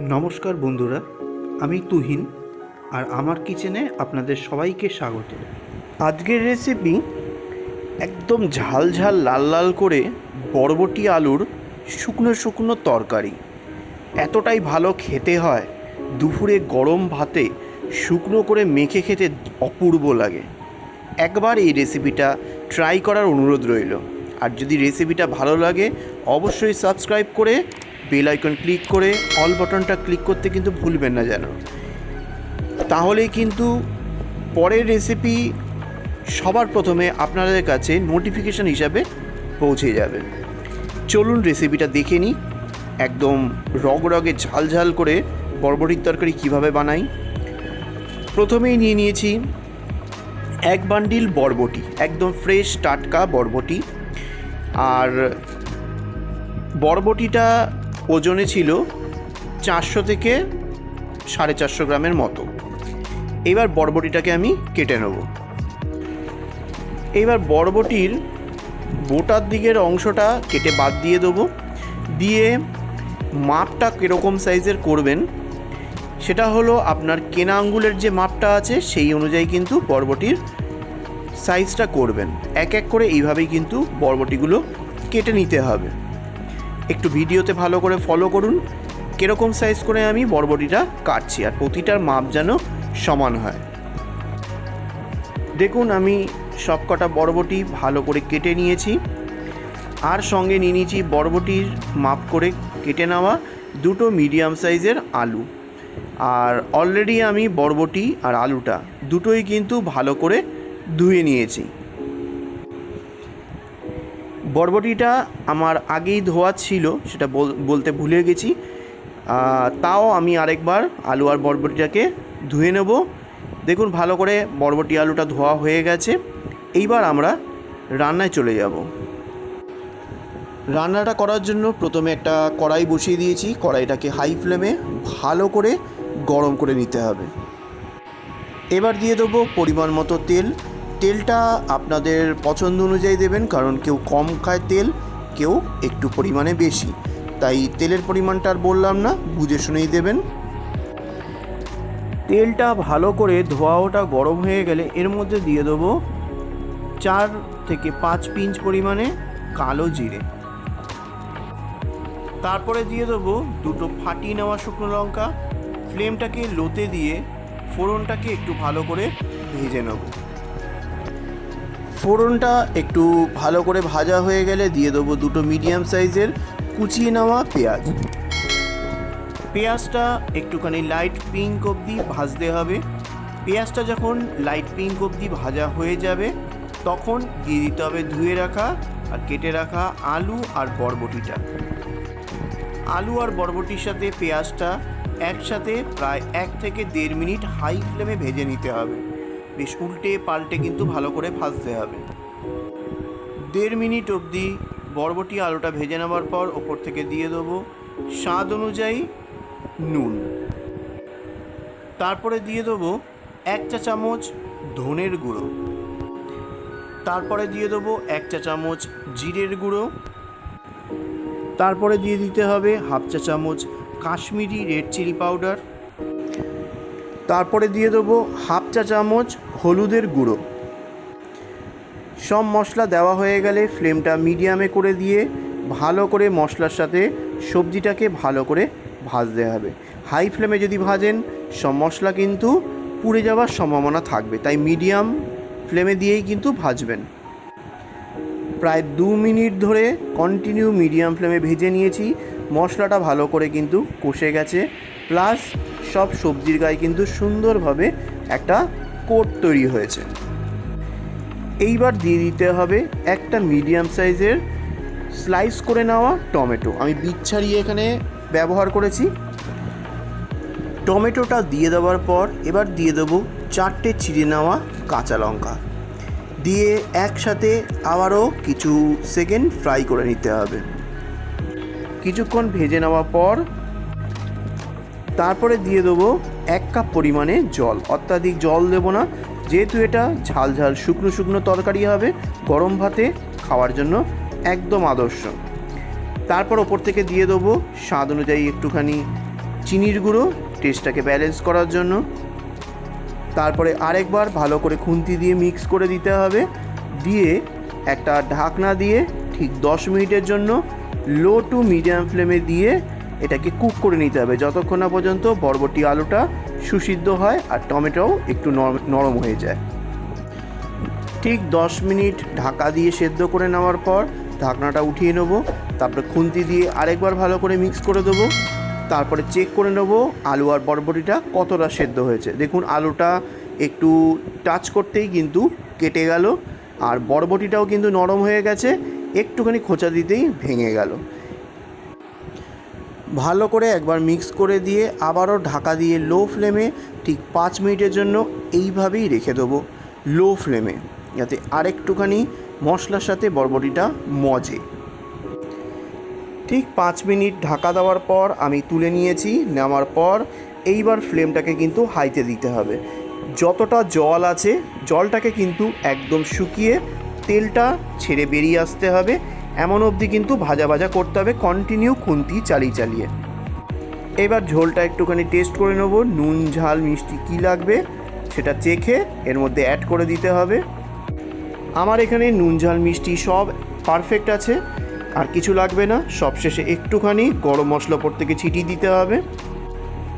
নমস্কার বন্ধুরা, আমি তুহিন আর আমার কিচেনে আপনাদের সবাইকে স্বাগত। আজকের রেসিপি একদম ঝাল ঝাল লাল লাল করে বরবটি আলুর শুকনো শুকনো তরকারি। এতটাই ভালো খেতে হয়, দুপুরে গরম ভাতে শুকনো করে মেখে খেতে অপূর্ব লাগে। একবার এই রেসিপিটা ট্রাই করার অনুরোধ রইল। আর যদি রেসিপিটা ভালো লাগে, অবশ্যই সাবস্ক্রাইব করে বেল আইকন ক্লিক করে অল বাটনটা ক্লিক করতে কিন্তু ভুলবেন না যেন। তাহলেই কিন্তু পরের রেসিপি সবার প্রথমে আপনাদের কাছে নোটিফিকেশান হিসাবে পৌঁছে যাবে। চলুন রেসিপিটা দেখে নিই। একদম রগ রগে ঝাল ঝাল করে বরবটির তরকারি কীভাবে বানাই। প্রথমেই নিয়ে নিয়েছি এক বান্ডিল বরবটি, একদম ফ্রেশ টাটকা বরবটি। আর বরবটিটা ওজনে ছিল চারশো থেকে সাড়ে চারশো গ্রামের মতো। এবার বরবটিটাকে আমি কেটে নেব। এবার বরবটির বোটার দিকের অংশটা কেটে বাদ দিয়ে দেবো। দিয়ে মাপটা কীরকম সাইজের করবেন, সেটা হলো আপনার কেনা আঙ্গুলের যে মাপটা আছে, সেই অনুযায়ী কিন্তু বরবটির সাইজটা করবেন। এক এক করে এইভাবেই কিন্তু বরবটিগুলো কেটে নিতে হবে। একটু ভিডিওতে ভালো করে ফলো করুন। কীরকম সাইজ করে আমি বরবটিটা কাটছি আর প্রতিটার মাপ যেন সমান হয়। দেখুন, আমি সব কটা বরবটি ভালো করে কেটে নিয়েছি। আর সঙ্গে নিয়ে নিয়েছি বরবটির মাপ করে কেটে নেওয়া দুটো মিডিয়াম সাইজের আলু। আর অলরেডি আমি বরবটি আর আলুটা দুটোই কিন্তু ভালো করে ধুয়ে নিয়েছি। বরবটিটা আমার আগেই ধোয়া ছিল, সেটা বল- বলতে ভুলে গেছি। তাও আমি আরেকবার আলু আর বরবটিটাকে ধুয়ে নেব। দেখুন ভালো করে বরবটি আলুটা ধোয়া হয়ে গেছে। এইবার আমরা রান্নায় চলে যাব। রান্নাটা করার জন্য প্রথমে একটা কড়াই বসিয়ে দিয়েছি। কড়াইটাকে হাই ফ্লেমে ভালো করে গরম করে নিতে হবে। এবার দিয়ে দেবো পরিমাণ মতো তেল। তেলটা আপনাদের পছন্দ অনুযায়ী দেবেন, কারণ কেউ কম খায় তেল, কেউ একটু পরিমাণে বেশি। তাই তেলের পরিমাণটা আর বললাম না, বুঝে শুনেই দেবেন। তেলটা ভালো করে ধোয়া ওটা গরম হয়ে গেলে এর মধ্যে দিয়ে দেবো চার থেকে পাঁচ পিঞ্চ পরিমাণে কালো জিরে। তারপরে দিয়ে দেবো দুটো ফাটিয়ে নেওয়া শুকনো লঙ্কা। ফ্লেমটাকে লোতে দিয়ে ফোড়নটাকে একটু ভালো করে ভেজে নেব। ফোড়নটা একটু ভালো করে ভাজা হয়ে গেলে দিয়ে দেবো দুটো মিডিয়াম সাইজের কুচিয়ে নেওয়া পেঁয়াজ। পেঁয়াজটা একটুখানি লাইট পিঙ্ক অবধি ভাজতে হবে। পেঁয়াজটা যখন লাইট পিঙ্ক অবধি ভাজা হয়ে যাবে, তখন দিয়ে দিতে হবে ধুয়ে রাখা আর কেটে রাখা আলু আর বরবটিটা। আলু আর বরবটির সাথে পেঁয়াজটা একসাথে প্রায় এক থেকে দেড় মিনিট হাই ফ্লেমে ভেজে নিতে হবে। বেশ উল্টে পাল্টে কিন্তু ভালো করে ভাজতে হবে। দেড় মিনিট অবধি বরবটি আলুটা ভেজে নেওয়ার পর ওপর থেকে দিয়ে দেবো স্বাদ অনুযায়ী নুন। তারপরে দিয়ে দেবো এক চা চামচ ধনের গুঁড়ো। তারপরে দিয়ে দেবো এক চা চামচ জিরের গুঁড়ো। তারপরে দিয়ে দিতে হবে হাফ চা চামচ কাশ্মীরি রেড চিলি পাউডার। তারপরে দিয়ে দেবো হাফ চা চামচ হলুদের গুঁড়ো। সব মশলা দেওয়া হয়ে গেলে ফ্লেমটা মিডিয়ামে করে দিয়ে ভালো করে মশলার সাথে সবজিটাকে ভালো করে ভাজতে হবে। হাই ফ্লেমে যদি ভাজেন, সব মশলা কিন্তু পুড়ে যাওয়ার সম্ভাবনা থাকবে। তাই মিডিয়াম ফ্লেমে দিয়েই কিন্তু ভাজবেন। প্রায় দু মিনিট ধরে কন্টিনিউ মিডিয়াম ফ্লেমে ভেজে নিয়েছি। মশলাটা ভালো করে কিন্তু কষে গেছে। প্লাস সব সবজির গায়ে কিন্তু সুন্দরভাবে একটা কোট তৈরি হয়েছে। এইবার দিয়ে দিতে হবে একটা মিডিয়াম সাইজের স্লাইস করে নেওয়া টমেটো। আমি বীজ ছাড়িয়ে এখানে ব্যবহার করেছি। টমেটোটা দিয়ে দেওয়ার পর এবার দিয়ে দেবো চারটে ছিঁড়ে নেওয়া কাঁচা লঙ্কা। দিয়ে একসাথে আবারও কিছু সেকেন্ড ফ্রাই করে নিতে হবে। কিছুক্ষণ ভেজে নেওয়ার পর তারপরে দিয়ে দেবো এক কাপ পরিমাণে জল। অত্যাধিক জল দেবো না, যেহেতু এটা ঝাল ঝাল, শুকনো শুকনো তরকারি হবে, গরম ভাতে খাওয়ার জন্য একদম আদর্শ। তারপর ওপর থেকে দিয়ে দেবো স্বাদ অনুযায়ী একটুখানি চিনির গুঁড়ো, টেস্টটাকে ব্যালেন্স করার জন্য। তারপরে আরেকবার ভালো করে খুন্তি দিয়ে মিক্স করে দিতে হবে। দিয়ে একটা ঢাকনা দিয়ে ঠিক দশ মিনিটের জন্য লো টু মিডিয়াম ফ্লেমে দিয়ে এটাকে কুক করে নিতে হবে। যতক্ষণ না পর্যন্ত বরবটি আলুটা সুসিদ্ধ হয় আর টমেটোও একটু নরম হয়ে যায়। ঠিক দশ মিনিট ঢাকা দিয়ে সেদ্ধ করে নেওয়ার পর ঢাকনাটা উঠিয়ে নেব, তারপরে খুন্তি দিয়ে আরেকবার ভালো করে মিক্স করে দেবো, তারপরে চেক করে নেব আলু আর বরবটিটা কতটা সেদ্ধ হয়েছে। দেখুন, আলুটা একটু টাচ করতেই কিন্তু কেটে গেল আর বরবটিটাও কিন্তু নরম হয়ে গেছে, একটুখানি খোঁচা দিতেই ভেঙে গেল। ভালো করে একবার মিক্স করে দিয়ে আবারও ঢাকা দিয়ে লো ফ্লেমে ঠিক পাঁচ মিনিটের জন্য এইভাবেই রেখে দেবো লো ফ্লেমে যাতে আরেকটুখানি মশলার সাথে বরবটিটা মজে। ঠিক পাঁচ মিনিট ঢাকা দেওয়ার পর আমি তুলে নিয়েছি, নেওয়ার পর এইবার ফ্লেমটাকে কিন্তু হাইতে দিতে হবে। যতটা জল আছে, জলটাকে কিন্তু একদম শুকিয়ে তেলটা ছেড়ে বেরিয়ে আসতে হবে। এমন অবধি কিন্তু ভাজা ভাজা করতে হবে কন্টিনিউ খুন্তি চালিয়ে চালিয়ে। এবার ঝোলটা একটুখানি টেস্ট করে নেব, নুন, ঝাল, মিষ্টি কী লাগবে সেটা চেখে এর মধ্যে অ্যাড করে দিতে হবে। আমার এখানে নুন, ঝাল, মিষ্টি সব পারফেক্ট আছে, আর কিছু লাগবে না, সবশেষে একটুখানি গরম মশলা ওপর থেকে ছিটিয়ে দিতে হবে।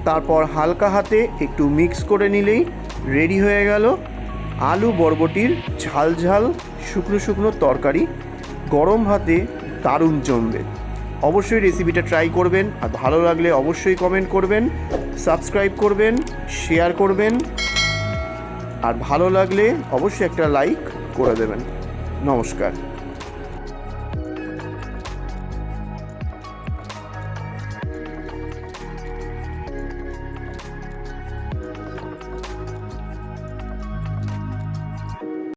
তারপর হালকা হাতে একটু মিক্স করে নিলেই রেডি হয়ে গেল। আলু, বরবটির ঝাল ঝাল, শুকনো শুকনো তরকারি গরম ভাতে দারুণ জমবে। অবশ্যই রেসিপিটা ট্রাই করবেন, আর ভালো লাগলে অবশ্যই কমেন্ট করবেন সাবস্ক্রাইব করবেন শেয়ার করবেন, আর ভালো লাগলে অবশ্যই একটা লাইক করে দেবেন। নমস্কার।